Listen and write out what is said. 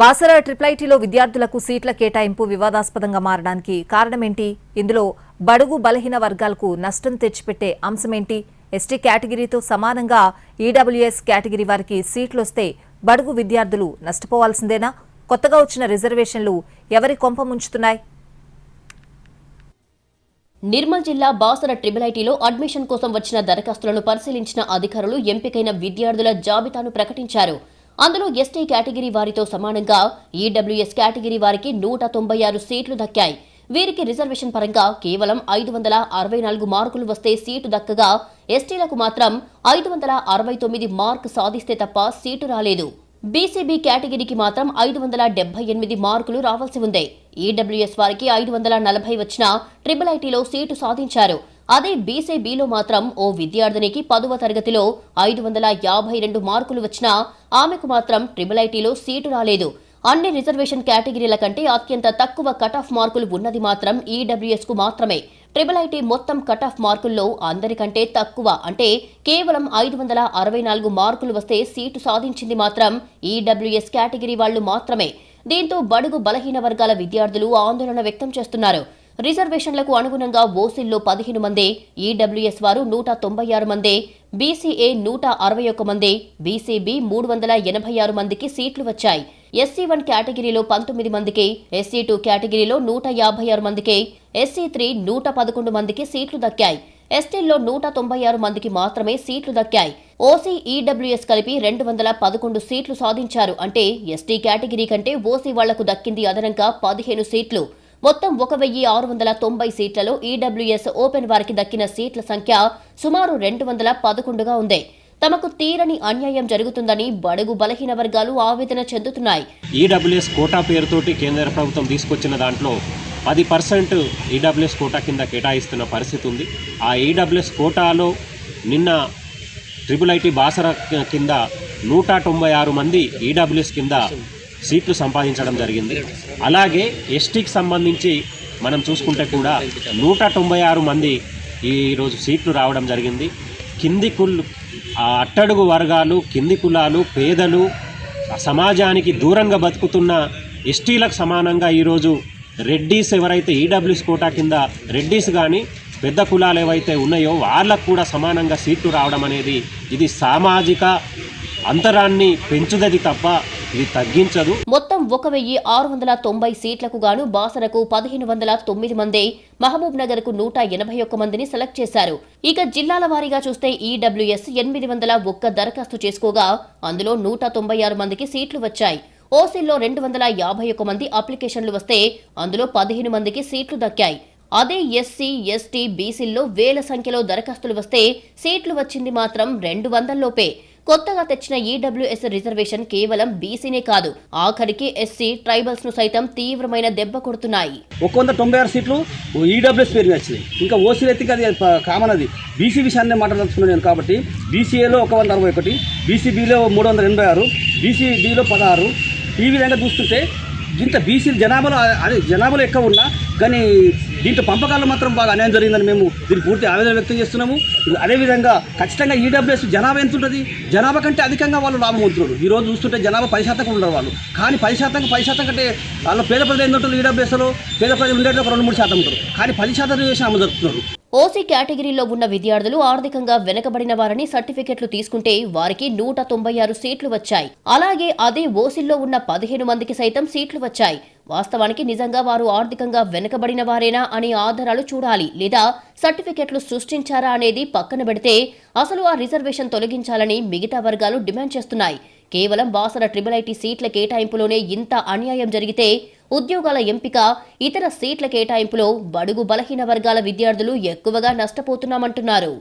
Basara triple ఐటీలో విద్యార్థులకు సీట్ల కేటాయింపు వివాదాస్పదంగా మారడానికి కారణమేంటి? ఇందులో బడుగు బలహీన వర్గాలకు నష్టం తెచ్చిపెట్టే అంశమేంటి? ఎస్టీ కేటగిరీతో సమానంగా ఈడబ్ల్యూఎస్ కేటగిరీ వారికి సీట్లు వస్తే బడుగు విద్యార్థులు నష్టపోవాల్సిందేనా? కొత్తగా వచ్చిన రిజర్వేషన్లు ఎవరి కొంప ముంచుతున్నాయి? నిర్మల్ జిల్లా బాసర ట్రిబుల్ ఐటీలో అడ్మిషన్ కోసం వచ్చిన దరఖాస్తులను పరిశీలించిన అధికారులు ఎంపికైన విద్యార్థుల జాబితాను ప్రకటించారు. అందులో ఎస్టీ కేటగిరీ వారితో సమానంగా ఈడబ్ల్యూఎస్ కేటగిరీ వారికి నూట తొంభై ఆరు సీట్లు దక్కాయి. వీరికి రిజర్వేషన్ పరంగా కేవలం ఐదు వందల అరవై నాలుగు మార్కులు వస్తే సీటు దక్కగా ఎస్టీలకు మాత్రం ఐదు వందల అరవై తొమ్మిది మార్కు సాధిస్తే తప్ప సీటు రాలేదు. బీసీబీ కేటగిరీకి మాత్రం ఐదు వందల డెబ్బై ఎనిమిది మార్కులు రావాల్సి ఉంది. ఈడబ్ల్యూఎస్ వారికి ఐదు వందల నలభై వచ్చిన ట్రిపుల్ ఐటీలో సీటు సాధించారు. అదే బీసీబీలో మాత్రం ఓ విద్యార్థినికి పదవ తరగతిలో ఐదు వందల యాభై రెండు మార్కులు వచ్చినా ఆమెకు మాత్రం ట్రిపుల్ ఐటీలో సీటు రాలేదు. అన్ని రిజర్వేషన్ కేటగిరీల కంటే అత్యంత తక్కువ కట్ ఆఫ్ మార్కులు ఉన్నది మాత్రం ఈడబ్ల్యూఎస్కు మాత్రమే. ట్రిపుల్ ఐటీ మొత్తం కట్ ఆఫ్ మార్కుల్లో అందరికంటే తక్కువ అంటే కేవలం ఐదు వందల అరవై నాలుగు మార్కులు వస్తే సీటు సాధించింది మాత్రం ఈడబ్ల్యూఎస్ కేటగిరీ వాళ్ళు మాత్రమే. దీంతో బడుగు బలహీన వర్గాల విద్యార్థులు ఆందోళన వ్యక్తం చేస్తున్నారు. రిజర్వేషన్లకు అనుగుణంగా ఓసీల్లో పదిహేను మంది ఈడబ్ల్యూఎస్ వారు నూట తొంభై ఆరు మంది బీసీఏ నూట అరవై ఒక్క మంది బీసీబీ మూడు వందల ఎనభై ఆరు మందికి సీట్లు వచ్చాయి. ఎస్సీ వన్ కేటగిరీలో పంతొమ్మిది మందికి ఎస్సీ టూ కేటగిరీలో నూట యాభై ఆరు మందికి ఎస్సీ త్రీ నూట పదకొండు మందికి సీట్లు దక్కాయి. ఎస్టీల్లో నూట తొంభై ఆరు మందికి మాత్రమే సీట్లు దక్కాయి. ఓసీ ఈడబ్ల్యూఎస్ కలిపి రెండు వందల పదకొండు సీట్లు సాధించారు. అంటే ఎస్టీ కేటగిరీ కంటే ఓసీ వాళ్ళకు దక్కింది అదనంగా పదిహేను సీట్లు. మొత్తం ఒక వెయ్యి ఆరు వందల తొంభై సీట్లలో ఈడబ్ల్యూఎస్ ఓపెన్ వారికి దక్కిన సీట్ల సంఖ్య సుమారు రెండు వందల పదకొండుగా ఉంది. తమకు తీరని అన్యాయం జరుగుతుందని బడుగు బలహీన వర్గాలు ఆవేదన చెందుతున్నాయి. ఈడబ్ల్యూఎస్ కోటా పేరుతోటి కేంద్ర ప్రభుత్వం తీసుకొచ్చిన దాంట్లో పది పర్సెంట్ ఈడబ్ల్యూఎస్ కోటా కింద కేటాయిస్తున్న పరిస్థితి ఉంది. ఆ ఈడబ్ల్యూఎస్ కోటాలో నిన్న ట్రిపుల్ ఐటీ బాసర కింద నూట తొంభై ఆరు మంది ఈడబ్ల్యూఎస్ కింద సీట్లు సంపాదించడం జరిగింది. అలాగే ఎస్టీకి సంబంధించి మనం చూసుకుంటే కూడా నూట తొంభై ఆరు మంది ఈరోజు సీట్లు రావడం జరిగింది. కింది కుల్ అట్టడుగు వర్గాలు కింది కులాలు పేదలు సమాజానికి దూరంగా బతుకుతున్న ఎస్టీలకు సమానంగా ఈరోజు రెడ్డీస్ ఎవరైతే ఈడబ్ల్యూస్ కోటా కింద రెడ్డీస్ కానీ పెద్ద కులాలు ఏవైతే ఉన్నాయో వాళ్ళకు కూడా సమానంగా సీట్లు రావడం అనేది ఇది సామాజిక అంతరాన్ని పెంచుదది తప్ప ఇది తగ్గించదు. మొత్తం ఒక వెయ్యి ఆరు వందల తొంభై సీట్లకు గాను బాసరకు పదిహేను వందల తొమ్మిది మంది మహబూబ్ నగర్కు నూట ఎనభై ఒక్క మందిని సెలెక్ట్ చేశారు. ఇక జిల్లాల వారీగా చూస్తే ఈడబ్ల్యూఎస్ ఎనిమిది వందల ఒక్క దరఖాస్తు చేసుకోగా అందులో నూట తొంభై ఆరు మందికి సీట్లు వచ్చాయి. ఓసీల్లో రెండు వందల యాభై ఒక్క మంది అప్లికేషన్లు వస్తే అందులో పదిహేను మందికి సీట్లు దక్కాయి. అదే ఎస్సీ ఎస్టీ బీసీల్లో వేల సంఖ్యలో దరఖాస్తులు వస్తే సీట్లు వచ్చింది మాత్రం రెండు వందల్లోపే కొత్తగా తెచ్చిన ఈడబ్ల్యూఎస్ రిజర్వేషన్ కేవలం బీసీనే కాదు ఆఖరికి ఎస్సీ ట్రైబల్స్ను సైతం తీవ్రమైన దెబ్బ కొడుతున్నాయి. ఒక వంద తొంభై ఆరు సీట్లు ఈడబ్ల్యూఎస్ పేరు వచ్చింది వచ్చినాయి. ఇంకా ఓసీలు ఎత్తికి అది కామన్ అది బీసీ విషయాన్ని మాట్లాడుతున్నాను నేను కాబట్టి బీసీఏలో ఒక వంద అరవై ఒకటి బీసీబీలో మూడు వందల ఎనభై ఆరు బీసీడీలో పదహారు. ఈ విధంగా చూస్తుంటే ఇంత బీసీ జనాభాలో అదే జనాభాలో ఎక్కువ ఉన్నా కానీ దీంట్లో పంపకాలు మాత్రం బాగా అన్యాయం జరిగిందని మేము దీన్ని పూర్తి ఆవేదన వ్యక్తం చేస్తున్నాము. అదేవిధంగా ఖచ్చితంగా ఈడబ్ల్యూఎస్ జనాభా ఎంత ఉంటుంది? జనాభా కంటే అధికంగా వాళ్ళు లాభం పొందుతున్నారు ఈరోజు చూస్తుంటే జనాభా పది శాతం ఉండరు వాళ్ళు. కానీ పది శాతం పది శాతం కంటే వాళ్ళ పేద ప్రజలు ఎంత ఉంటారు ఈడబ్ల్యూఎస్లో? పేద ప్రజలు ఉండేది ఒక రెండు మూడు శాతం ఉంటారు. కానీ పది శాతం చేసి అమలు జరుపుతున్నారు. ఓసీ కేటగిరీలో ఉన్న విద్యార్థులు ఆర్థికంగా వెనకబడిన వారని సర్టిఫికెట్లు తీసుకుంటే వారికి నూట తొంభై ఆరు సీట్లు వచ్చాయి. అలాగే అదే ఓసీల్లో ఉన్న పదిహేను మందికి సైతం సీట్లు వచ్చాయి. వాస్తవానికి నిజంగా వారు ఆర్థికంగా వెనకబడిన వారేనా అనే ఆధారాలు చూడాలి లేదా సర్టిఫికెట్లు సృష్టించారా అనేది పక్కన పెడితే అసలు ఆ రిజర్వేషన్ తొలగించాలని మిగతా వర్గాలు డిమాండ్ చేస్తున్నాయి. కేవలం బాసర ట్రిపుల్ ఐటీ సీట్ల కేటాయింపులోనే ఇంత అన్యాయం జరిగితే ఉద్యోగాల ఎంపిక ఇతర సీట్ల కేటాయింపులో బడుగు బలహీన వర్గాల విద్యార్థులు ఎక్కువగా నష్టపోతున్నామంటున్నారు.